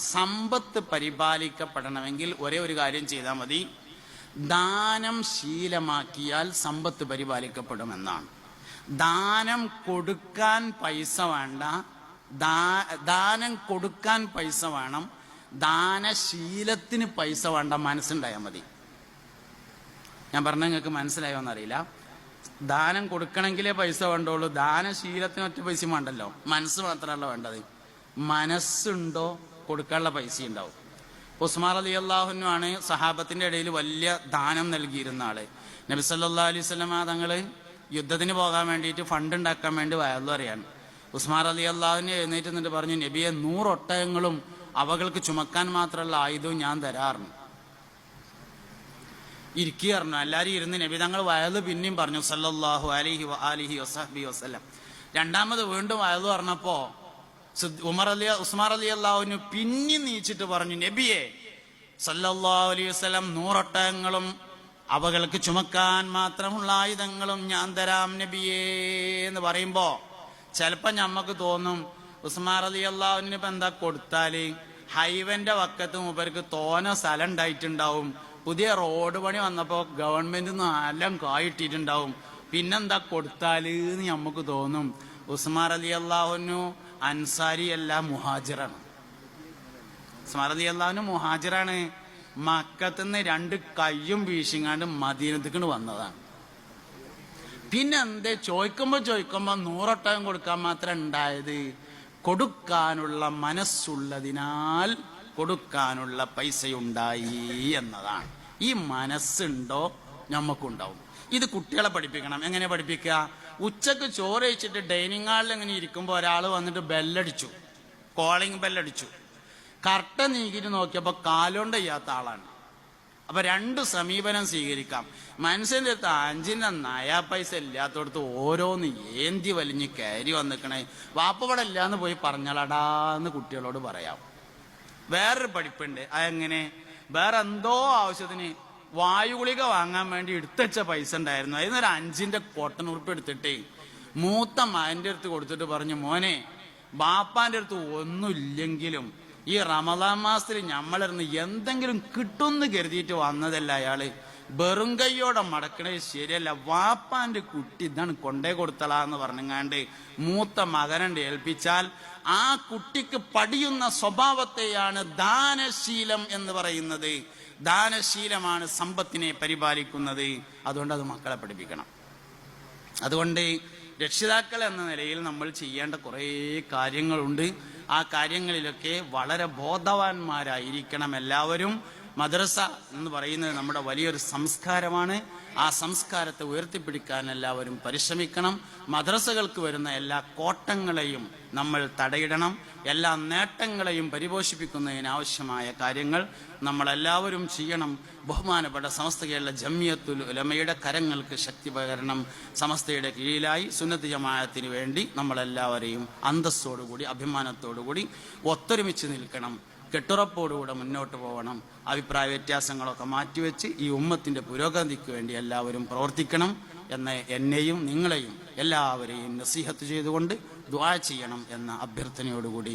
സമ്പത്ത് പരിപാലിക്കപ്പെടണമെങ്കിൽ ഒരേ ഒരു കാര്യം ചെയ്താൽ മതി. ദാനം ശീലമാക്കിയാൽ സമ്പത്ത് പരിപാലിക്കപ്പെടുമെന്നാണ്. ദാനം കൊടുക്കാൻ പൈസ വേണ്ട. ദാനം കൊടുക്കാൻ പൈസ വേണം. ദാനശീലത്തിന് പൈസ വേണ്ട മനസ്സുണ്ടായാൽ മതി. ഞാൻ പറഞ്ഞ നിങ്ങൾക്ക് മനസ്സിലായോ എന്നറിയില്ല. ദാനം കൊടുക്കണമെങ്കിലേ പൈസ വേണ്ടുള്ളൂ. ദാനശീലത്തിന് ഒറ്റ പൈസ വേണ്ടല്ലോ. മനസ്സ് മാത്രമല്ല വേണ്ടത്. മനസ്സുണ്ടോ? കൊടുക്കാനുള്ള പൈസ ഉണ്ടാവും. ഉസ്മാൻ അലി അള്ളാഹുനു ആണ് സഹാബത്തിന്റെ ഇടയിൽ വലിയ ദാനം നൽകിയിരുന്ന ആൾ. നബി സല്ലാ അലൈഹി സ്വലമ തങ്ങൾ യുദ്ധത്തിന് പോകാൻ വേണ്ടിയിട്ട് ഫണ്ട് ഉണ്ടാക്കാൻ വേണ്ടി വയലു അറിയാൻ ഉസ്മാൻ അലി അള്ളാഹുവിനെ എഴുന്നേറ്റ് എന്നിട്ട് പറഞ്ഞു നബിയെ നൂറൊട്ടകങ്ങളും അവകൾക്ക് ചുമക്കാൻ മാത്രമുള്ള ആയുധവും ഞാൻ തരാറുണ്ട്. ഇരിക്കുക പറഞ്ഞു. എല്ലാവരും ഇരുന്ന് നബി തങ്ങൾ വയൽ പിന്നെയും പറഞ്ഞു സല്ലാഹു അലിഹി അലിഹി വസഹബി വസ്ലം രണ്ടാമത് വീണ്ടും വയലു പറഞ്ഞപ്പോ ഉമർ അലി ഉസ്മാർ അലി അള്ളാഹുവിന് പിന്നി നീച്ചിട്ട് പറഞ്ഞു നബിയെ സല്ലാ അലൈഹി വസ്ലം നൂറൊട്ടകങ്ങളും അവകൾക്ക് ചുമക്കാൻ മാത്രമുള്ള ആയുധങ്ങളും ഞാൻ തരാം നബിയേ എന്ന് പറയുമ്പോ ചിലപ്പോ ഞമ്മക്ക് തോന്നും ഉസ്മാർ അലി അള്ളാഹുവിന് ഇപ്പൊ എന്താ കൊടുത്താൽ? ഹൈവന്റെ വക്കത്ത് മൂപ്പർക്ക് തോന സ്ഥലം ഉണ്ടായിട്ടുണ്ടാവും. പുതിയ റോഡ് പണി വന്നപ്പോ ഗവൺമെന്റ് നല്ല കായിട്ടിട്ടുണ്ടാവും. പിന്നെന്താ കൊടുത്താൽ എന്ന് നമുക്ക് തോന്നും. ഉസ്മാർ അലി അള്ളാഹുനു അൻസാരി അല്ല മുഹാജിറാണ്. സ്മാരതി അള്ളാഹുന് മുഹാജിറാണ് മക്കത്തുനിന്ന് രണ്ട് കയ്യും വീശിങ്ങാണ്ട് മദീനത്തേക്ക് വന്നതാണ്. പിന്നെ എന്തേ ചോദിക്കുമ്പോ ചോദിക്കുമ്പോ നൂറൊട്ടകം കൊടുക്കാൻ മാത്രം ഉണ്ടായത് കൊടുക്കാനുള്ള മനസ്സുള്ളതിനാൽ കൊടുക്കാനുള്ള പൈസയുണ്ടായി എന്നതാണ്. ഈ മനസ്സുണ്ടോ? നമുക്കുണ്ടാവും ഇത് കുട്ടികളെ പഠിപ്പിക്കണം. എങ്ങനെ പഠിപ്പിക്കുക? ഉച്ചയ്ക്ക് ചോറ് കഴിച്ചിട്ട് ഡൈനിങ് ഹാളിൽ ഇങ്ങനെ ഇരിക്കുമ്പോൾ ഒരാൾ വന്നിട്ട് ബെല്ലടിച്ചു കോളിംഗ് ബെല്ലടിച്ചു കർട്ട നീക്കിട്ട് നോക്കിയപ്പോൾ കാലോണ്ട ചെയ്യാത്ത ആളാണ്. അപ്പൊ രണ്ട് സമീപനം സ്വീകരിക്കാം. മനുഷ്യന്റെ അടുത്ത് അഞ്ചിന്റെ നയാ പൈസ ഇല്ലാത്തടത്ത് ഓരോന്ന് ഏന്തി വലിഞ്ഞ് കയറി വന്നിക്കണേ. വാപ്പവിടെ ഇല്ലാന്ന് പോയി പറഞ്ഞളടാന്ന് കുട്ടികളോട് പറയാം. വേറൊരു പഠിപ്പുണ്ട്. അതെങ്ങനെ? വേറെ എന്തോ ആവശ്യത്തിന് വായുഗുളിക വാങ്ങാൻ വേണ്ടി എടുത്തച്ച പൈസ ഉണ്ടായിരുന്നു. അതിനൊരു അഞ്ചിന്റെ കോട്ടൺ ഉറുപ്പ് എടുത്തിട്ടേ മൂത്ത മകന്റെ അടുത്ത് കൊടുത്തിട്ട് പറഞ്ഞു മോനെ ബാപ്പാന്റെ അടുത്ത് ഒന്നുമില്ലെങ്കിലും ഈ റമദാൻ മാസത്തിൽ ഞമ്മളിരുന്ന് എന്തെങ്കിലും കിട്ടുമെന്ന് കരുതിയിട്ട് വന്നതല്ല അയാൾ. വെറും കൈയോടെ മടക്കണേ ശരിയല്ല. വാപ്പാന്റെ കുട്ടി ഇതാണ് കൊണ്ടേ കൊടുത്തളാന്ന് പറഞ്ഞങ്ങാണ്ട് മൂത്ത മകനണ്ട് ഏൽപ്പിച്ചാൽ ആ കുട്ടിക്ക് പടിയുന്ന സ്വഭാവത്തെയാണ് ദാനശീലം എന്ന് പറയുന്നത്. ദാനശീലമാണ് സമ്പത്തിനെ പരിപാലിക്കുന്നത്. അതുകൊണ്ട് അത് മക്കളെ പഠിപ്പിക്കണം. അതുകൊണ്ട് രക്ഷിതാക്കൾ എന്ന നിലയിൽ നമ്മൾ ചെയ്യേണ്ട കുറേ കാര്യങ്ങളുണ്ട്. ആ കാര്യങ്ങളിലൊക്കെ വളരെ ബോധവാന്മാരായിരിക്കണം എല്ലാവരും. മദ്രസ എന്ന് പറയുന്നത് നമ്മുടെ വലിയൊരു സംസ്കാരമാണ്. ആ സംസ്കാരത്തെ ഉയർത്തിപ്പിടിക്കാൻ എല്ലാവരും പരിശ്രമിക്കണം. മദ്രസകൾക്ക് വരുന്ന എല്ലാ കോട്ടങ്ങളെയും നമ്മൾ തടയിടണം. എല്ലാ നേട്ടങ്ങളെയും പരിപോഷിപ്പിക്കുന്നതിനാവശ്യമായ കാര്യങ്ങൾ നമ്മളെല്ലാവരും ചെയ്യണം. ബഹുമാനപ്പെട്ട സമസ്ത കേരള ജമിയത്തുൽ ഉലമയുടെ കരങ്ങൾക്ക് ശക്തി പകരണം. സമസ്തയുടെ കീഴിലായി സുന്നത്ത് ജമാഅത്തിന് വേണ്ടി നമ്മളെല്ലാവരെയും അന്തസ്സോടുകൂടി അഭിമാനത്തോടുകൂടി ഒത്തൊരുമിച്ച് നിൽക്കണം. കെട്ടുറപ്പോടുകൂടെ മുന്നോട്ട് പോകണം അഭിപ്രായ വ്യത്യാസങ്ങളൊക്കെ മാറ്റിവെച്ച് ഈ ഉമ്മത്തിന്റെ പുരോഗതിക്ക് വേണ്ടി എല്ലാവരും പ്രവർത്തിക്കണം എന്ന എന്നെയും നിങ്ങളെയും എല്ലാവരെയും നസീഹത്ത് ചെയ്തുകൊണ്ട് ദ്വാ ചെയ്യണം എന്ന അഭ്യർത്ഥനയോടുകൂടി.